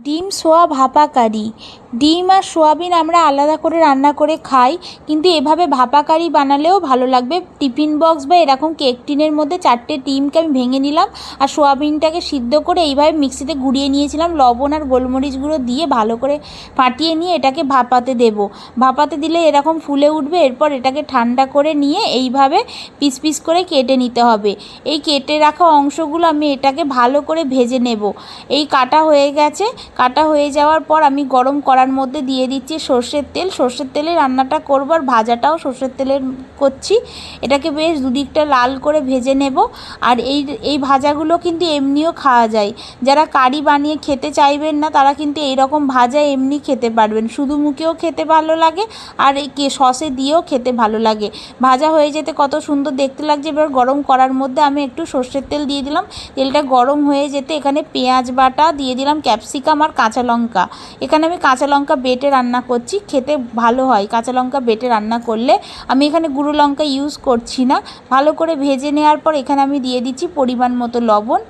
ডিম সোয়া ভাপা কারি ডিম আর সোয়াবিন আমরা আলাদা করে রান্না করে খাই, কিন্তু এভাবে ভাপা কারি বানালেও ভালো লাগবে। টিফিন বক্স বা এরকম কেক টিনের মধ্যে চারটে ডিমকে আমি ভেঙে নিলাম আর সোয়াবিনটাকে সিদ্ধ করে এইভাবে মিক্সিতে গুঁড়িয়ে নিয়েছিলাম। লবণ আর গোলমরিচ গুঁড়ো দিয়ে ভালো করে ফাটিয়ে নিয়ে এটাকে ভাপাতে দেব। ভাপাতে দিলে এরকম ফুলে উঠবে, এরপর এটাকে ঠান্ডা করে নিয়ে এইভাবে পিস পিস করে কেটে নিতে হবে। এই কেটে রাখা অংশগুলো আমি এটাকে ভালো করে ভেজে নেব। এই কাটা হয়ে গেছে। কাটা হয়ে যাওয়ার পর আমি গরম কড়ার মধ্যে দিয়ে দিচ্ছি সর্ষের তেল। সর্ষের তেলে রান্নাটা করব আর ভাজাটাও সর্ষের তেলের করছি। এটাকে বেশ দুদিকটা লাল করে ভেজে নেব। আর এই এই ভাজাগুলো কিন্তু এমনিও খাওয়া যায়। যারা কারি বানিয়ে খেতে চাইবেন না, তারা কিন্তু এই রকম ভাজা এমনি খেতে পারবেন। শুধু মুখেও খেতে ভালো লাগে আর কে, সসে দিয়েও খেতে ভালো লাগে। ভাজা হয়ে যেতে কত সুন্দর দেখতে লাগছে। এবার গরম করার মধ্যে আমি একটু সর্ষের তেল দিয়ে দিলাম। তেলটা গরম হয়ে যেতে এখানে পেঁয়াজ বাটা দিয়ে দিলাম, ক্যাপসিকাম আর কাঁচা লঙ্কা। এখানে আমি কাঁচা লঙ্কা বেটে রান্না করছি, খেতে ভালো হয়। কাঁচা লঙ্কা বেটে রান্না করলে আমি এখানে গুঁড়ো লঙ্কা ইউজ করছি না। ভালো করে ভেজে নেওয়ার পর এখানে আমি দিয়ে দিচ্ছি পরিমাণ মতো লবণ।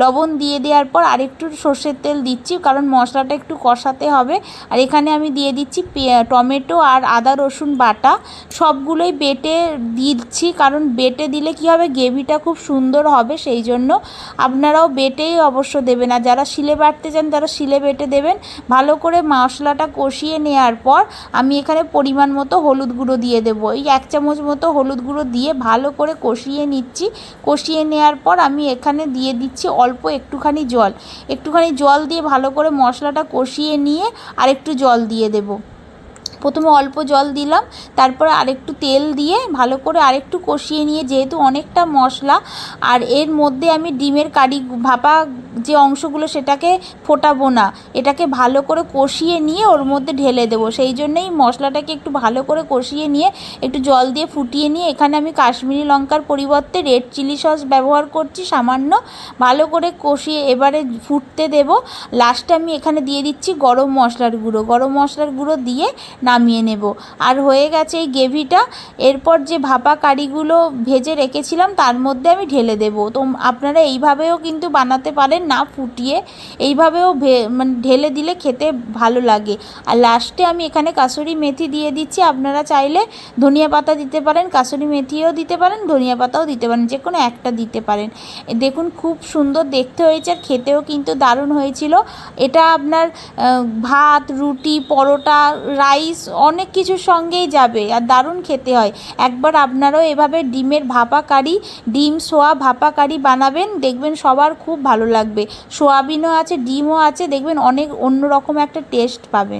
লবণ দিয়ে দেওয়ার পর আরেকটু সর্ষের তেল দিচ্ছি, কারণ মশলাটা একটু কষাতে হবে। আর এখানে আমি দিয়ে দিচ্ছি টমেটো আর আদা, রসুন বাটা। সবগুলোই বেটে দিচ্ছি, কারণ বেটে দিলে কী হবে? গ্রেভিটা খুব সুন্দর হবে সেই জন্য। আপনারাও বেটেই অবশ্য দেবেন। আর যারা শিলে বাটতে চান তারা শিলে বেটে দেবেন। ভালো করে মশলাটা কষিয়ে নেওয়ার পর আমি এখানে পরিমাণ মতো হলুদ গুঁড়ো দিয়ে দেবো। এই এক চামচ মতো হলুদ গুঁড়ো দিয়ে ভালো করে কষিয়ে নিচ্ছি। কষিয়ে নেওয়ার পর আমি এখানে দিয়ে দিচ্ছি অল্প একটুখানি জল। একটুখানি জল দিয়ে ভালো করে মশলাটা কষিয়ে নিয়ে আর একটু জল দিয়ে দেবো। প্রথমে অল্প জল দিলাম, তারপরে আরেকটু তেল দিয়ে ভালো করে আরেকটু কষিয়ে নিয়ে, যেহেতু অনেকটা মশলা, আর এর মধ্যে আমি ডিমের কারি ভাপা যে অংশগুলো সেটাকে ফোটাবো না, এটাকে ভালো করে কষিয়ে নিয়ে ওর মধ্যে ঢেলে দেবো। সেই জন্যেই মশলাটাকে একটু ভালো করে কষিয়ে নিয়ে একটু জল দিয়ে ফুটিয়ে নিয়ে এখানে আমি কাশ্মীরি লঙ্কার পরিবর্তে রেড চিলি সস ব্যবহার করছি সামান্য। ভালো করে কষিয়ে এবারে ফুটতে দেব। লাস্টে আমি এখানে দিয়ে দিচ্ছি গরম মশলার গুঁড়ো। গরম মশলার গুঁড়ো দিয়ে নামিয়ে নেব। আর হয়ে গেছে এই গ্রেভিটা। এরপর যে ভাপা কারিগুলো ভেজে রেখেছিলাম তার মধ্যে আমি ঢেলে দেবো। তো আপনারা এইভাবেও কিন্তু বানাতে পারেন। না ফুটিয়ে এইভাবেও ভে মানে ঢেলে দিলে খেতে ভালো লাগে। আর লাস্টে আমি এখানে কাসুরি মেথি দিয়ে দিচ্ছি। আপনারা চাইলে ধনিয়া পাতা দিতে পারেন, কাসুরি মেথিও দিতে পারেন, ধনিয়া পাতাও দিতে পারেন, যে কোনো একটা দিতে পারেন। দেখুন খুব সুন্দর দেখতে হয়েছে আর খেতেও কিন্তু দারুণ হয়েছিল। এটা আপনার ভাত, রুটি, পরোটা রাইস অনেক কিছুর সঙ্গেই যাবে আর দারুণ খেতে হয়। একবার আপনারাও এভাবে ডিমের ভাপা কারি, ডিম, সোয়া ভাপা কারি বানাবেন, দেখবেন সবার খুব ভালো লাগবে। সোয়াবিনও আছে ডিমও আছে দেখবেন অনেক অন্যরকম একটা টেস্ট পাবেন।